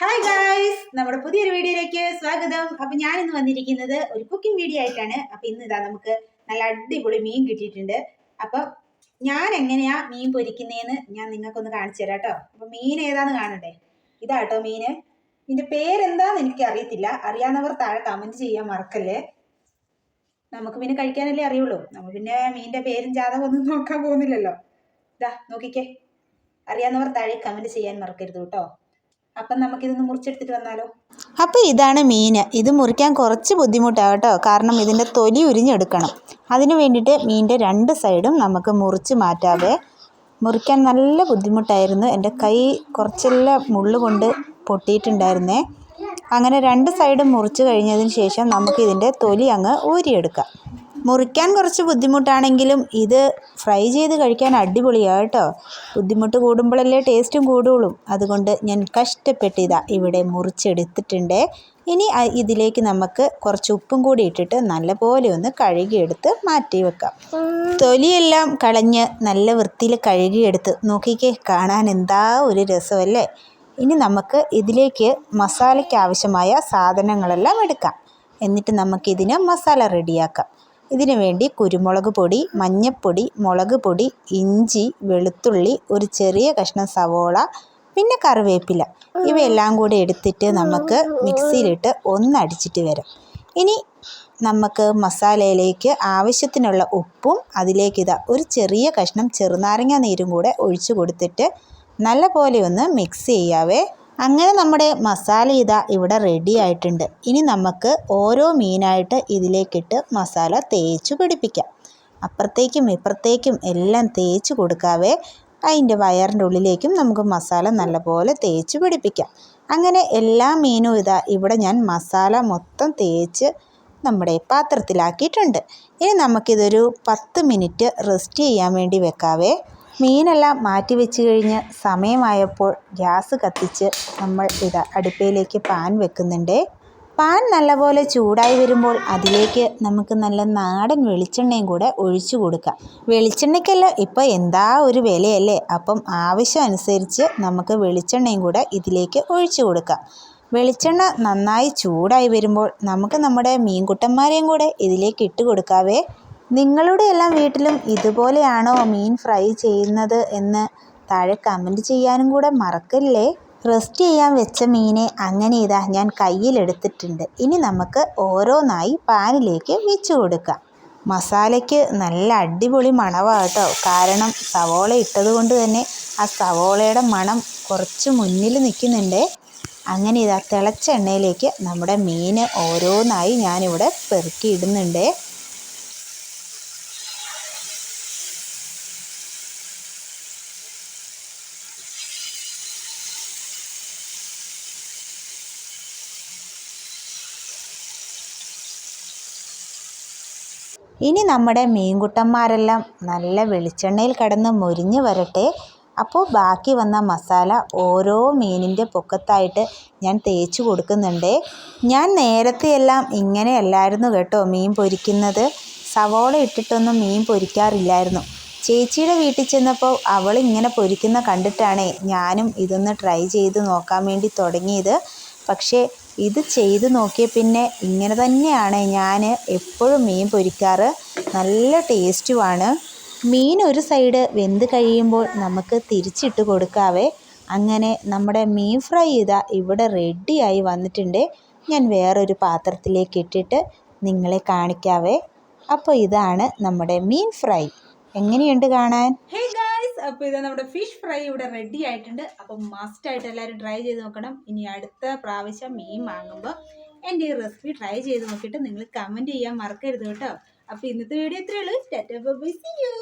Hi guys നമ്മുടെ പുതിയൊരു വീഡിയോയിലേക്ക് സ്വാഗതം. അപ്പൊ ഞാൻ ഇന്ന് വന്നിരിക്കുന്നത് ഒരു കുക്കിംഗ് വീഡിയോ ആയിട്ടാണ്. അപ്പൊ ഇന്ന് ഇതാ നമുക്ക് നല്ല അടിപൊളി മീൻ കിട്ടിയിട്ടുണ്ട്. അപ്പൊ ഞാൻ എങ്ങനെയാ മീൻ പൊരിക്കുന്നതെന്ന് ഞാൻ നിങ്ങൾക്കൊന്ന് കാണിച്ചു തരാം കേട്ടോ. അപ്പൊ മീൻ ഏതാന്ന് കാണണ്ടേ? ഇതാട്ടോ മീന് ഇതിന്റെ പേരെന്താന്ന് എനിക്ക് അറിയത്തില്ല. അറിയാവുന്നവർ താഴെ കമന്റ് ചെയ്യാൻ മറക്കല്ലേ? നമുക്ക് പിന്നെ കഴിക്കാനല്ലേ അറിയുള്ളൂ. നമ്മൾ പിന്നെ മീനിന്റെ പേരും ജാതകം ഒന്നും നോക്കാൻ പോകുന്നില്ലല്ലോ. ഇതാ നോക്കിക്കേ. അറിയാവുന്നവർ താഴെ കമന്റ് ചെയ്യാൻ മറക്കരുത് കേട്ടോ. അപ്പം നമുക്കിതൊന്ന് മുറിച്ചെടുത്തിട്ട് വന്നാലോ? അപ്പോൾ ഇതാണ് മീൻ ഇത് മുറിക്കാൻ കുറച്ച് ബുദ്ധിമുട്ടാണ് കേട്ടോ. കാരണം ഇതിന്റെ തൊലി ഉരിഞ്ഞെടുക്കണം. അതിന് വേണ്ടിയിട്ട് മീനിന്റെ രണ്ട് സൈഡും നമുക്ക് മുറിച്ച് മാറ്റാതെ മുറിക്കാൻ നല്ല ബുദ്ധിമുട്ടായിരുന്നു. എന്റെ കൈ കുറച്ചെല്ലാം മുള്ള് കൊണ്ട് പൊട്ടിയിട്ടുണ്ടായിരുന്നേ. അങ്ങനെ രണ്ട് സൈഡും മുറിച്ച് കഴിഞ്ഞതിന് ശേഷം നമുക്ക് ഇതിന്റെ തൊലി അങ്ങ് ഊരിയെടുക്കാം. മുറിക്കാൻ കുറച്ച് ബുദ്ധിമുട്ടാണെങ്കിലും ഇത് ഫ്രൈ ചെയ്ത് കഴിക്കാൻ അടിപൊളിയാണ് കേട്ടോ. ബുദ്ധിമുട്ട് കൂടുമ്പോഴല്ലേ ടേസ്റ്റും കൂടുള്ളൂ. അതുകൊണ്ട് ഞാൻ കഷ്ടപ്പെട്ട് ഇതാ ഇവിടെ മുറിച്ചെടുത്തിട്ടുണ്ട്. ഇനി ഇതിലേക്ക് നമുക്ക് കുറച്ച് ഉപ്പും കൂടി ഇട്ടിട്ട് നല്ലപോലെ ഒന്ന് കഴുകിയെടുത്ത് മാറ്റി വെക്കാം. തൊലിയെല്ലാം കളഞ്ഞ് നല്ല വൃത്തിയിൽ കഴുകിയെടുത്ത് നോക്കിക്കേ കാണാൻ എന്താ ഒരു രസമല്ലേ? ഇനി നമുക്ക് ഇതിലേക്ക് മസാലയ്ക്ക് ആവശ്യമായ സാധനങ്ങളെല്ലാം എടുക്കാം. എന്നിട്ട് നമുക്കിതിന് മസാല റെഡിയാക്കാം. ഇതിനു വേണ്ടി കുരുമുളക് പൊടി മഞ്ഞൾപ്പൊടി മുളക് പൊടി ഇഞ്ചി വെളുത്തുള്ളി ഒരു ചെറിയ കഷ്ണം സവോള പിന്നെ കറിവേപ്പില. ഇവയെല്ലാം കൂടി എടുത്തിട്ട് നമുക്ക് മിക്സിയിലിട്ട് ഒന്നടിച്ചിട്ട് വരാം. ഇനി നമുക്ക് മസാലയിലേക്ക് ആവശ്യത്തിനുള്ള ഉപ്പും അതിലേക്ക് ഇതാ ഒരു ചെറിയ കഷ്ണം ചെറുനാരങ്ങ നീരും കൂടെ ഒഴിച്ചു കൊടുത്തിട്ട് നല്ല പോലെ ഒന്ന് മിക്സ് ചെയ്യാവേ. അങ്ങനെ നമ്മുടെ മസാല ഇതാ ഇവിടെ റെഡി ആയിട്ടുണ്ട്. ഇനി നമുക്ക് ഓരോ മീനായിട്ട് ഇതിലേക്കിട്ട് മസാല തേച്ച് പിടിപ്പിക്കാം. അപ്പുറത്തേക്കും ഇപ്പുറത്തേക്കും എല്ലാം തേച്ച് കൊടുക്കാവേ. അതിന്റെ വയറിന്റെ ഉള്ളിലേക്കും നമുക്ക് മസാല നല്ലപോലെ തേച്ച് പിടിപ്പിക്കാം. അങ്ങനെ എല്ലാ മീനും ഇതാ ഇവിടെ ഞാൻ മസാല മൊത്തം തേച്ച് നമ്മുടെ പാത്രത്തിലാക്കിയിട്ടുണ്ട്. ഇനി നമുക്കിതൊരു പത്ത് മിനിറ്റ് റെസ്റ്റ് ചെയ്യാൻ വേണ്ടി വെക്കാവേ. മീനെല്ലാം മാറ്റി വെച്ച് കഴിഞ്ഞ് സമയമായപ്പോൾ ഗ്യാസ് കത്തിച്ച് നമ്മൾ ഇത് അടുപ്പയിലേക്ക് പാൻ വെക്കുന്നുണ്ട്. പാൻ നല്ലപോലെ ചൂടായി വരുമ്പോൾ അതിലേക്ക് നമുക്ക് നല്ല നാടൻ വെളിച്ചെണ്ണയും കൂടെ ഒഴിച്ചു കൊടുക്കാം. വെളിച്ചെണ്ണയ്ക്കെല്ലാം ഇപ്പോൾ എന്താ ഒരു വിലയല്ലേ? അപ്പം ആവശ്യം അനുസരിച്ച് നമുക്ക് വെളിച്ചെണ്ണയും കൂടെ ഇതിലേക്ക് ഒഴിച്ചു കൊടുക്കാം. വെളിച്ചെണ്ണ നന്നായി ചൂടായി വരുമ്പോൾ നമുക്ക് നമ്മുടെ മീൻകുട്ടന്മാരെയും കൂടെ ഇതിലേക്ക് ഇട്ട് കൊടുക്കാവേ. നിങ്ങളുടെ എല്ലാം വീട്ടിലും ഇതുപോലെയാണോ മീൻ ഫ്രൈ ചെയ്യുന്നത് എന്ന് താഴെ കമന്റ് ചെയ്യാനും കൂടെ മറക്കല്ലേ? റെസ്റ്റ് ചെയ്യാൻ വെച്ച മീനെ അങ്ങനെ ഇതാ ഞാൻ കയ്യിലെടുത്തിട്ടുണ്ട്. ഇനി നമുക്ക് ഓരോന്നായി പാനിലേക്ക് വെച്ച് കൊടുക്കാം. മസാലയ്ക്ക് നല്ല അടിപൊളി മണവാട്ടോ കേട്ടോ. കാരണം സവോള ഇട്ടത് കൊണ്ട് തന്നെ ആ സവോളയുടെ മണം കുറച്ച് മുന്നിൽ നിൽക്കുന്നുണ്ട്. അങ്ങനെ ഇതാ തിളച്ച എണ്ണയിലേക്ക് നമ്മുടെ മീൻ ഓരോന്നായി ഞാനിവിടെ പെറുക്കി ഇടുന്നുണ്ട് ഇനി നമ്മുടെ മീൻകുട്ടന്മാരെല്ലാം നല്ല വെളിച്ചെണ്ണയിൽ കിടന്ന് മുരിഞ്ഞ് വരട്ടെ. അപ്പോൾ ബാക്കി വന്ന മസാല ഓരോ മീനിന്റെ പൊക്കത്തായിട്ട് ഞാൻ തേച്ച് കൊടുക്കുന്നുണ്ട്. ഞാൻ നേരത്തെയെല്ലാം ഇങ്ങനെയല്ലായിരുന്നു കേട്ടോ മീൻ പൊരിക്കുന്നത്. സവോള ഇട്ടിട്ടൊന്നും മീൻ പൊരിക്കാറില്ലായിരുന്നു. ചേച്ചിയുടെ വീട്ടിൽ ചെന്നപ്പോൾ അവൾ ഇങ്ങനെ പൊരിക്കുന്ന കണ്ടിട്ടാണ് ഞാനും ഇതൊന്ന് ട്രൈ ചെയ്ത് നോക്കാൻ വേണ്ടി തുടങ്ങിയത്. പക്ഷേ ഇത് ചെയ്ത് നോക്കിയ പിന്നെ ഇങ്ങനെ തന്നെയാണ് ഞാൻ എപ്പോഴും മീൻ പൊരിക്കാറ്. നല്ല ടേസ്റ്റുമാണ്. മീൻ ഒരു സൈഡ് വെന്ത് കഴിയുമ്പോൾ നമുക്ക് തിരിച്ചിട്ട് കൊടുക്കാവേ. അങ്ങനെ നമ്മുടെ മീൻ ഫ്രൈ ചെയ്ത ഇവിടെ റെഡിയായി വന്നിട്ടുണ്ട്. ഞാൻ വേറൊരു പാത്രത്തിലേക്ക് ഇട്ടിട്ട് നിങ്ങളെ കാണിക്കാവേ. അപ്പോൾ ഇതാണ് നമ്മുടെ മീൻ ഫ്രൈ. എങ്ങനെയുണ്ട് കാണാൻ? അപ്പോൾ ഇത് നമ്മുടെ ഫിഷ് ഫ്രൈ ഇവിടെ റെഡി ആയിട്ടുണ്ട്. അപ്പം മസ്റ്റ് ആയിട്ട് എല്ലാവരും ട്രൈ ചെയ്ത് നോക്കണം. ഇനി അടുത്ത പ്രാവശ്യം മീൻ വാങ്ങുമ്പോൾ എന്റെ ഈ റെസിപ്പി ട്രൈ ചെയ്ത് നോക്കിയിട്ട് നിങ്ങൾ കമന്റ് ചെയ്യാൻ മറക്കരുത് കേട്ടോ. അപ്പോൾ ഇന്നത്തെ വീഡിയോ ഇത്രയേ ഉള്ളൂ. By C U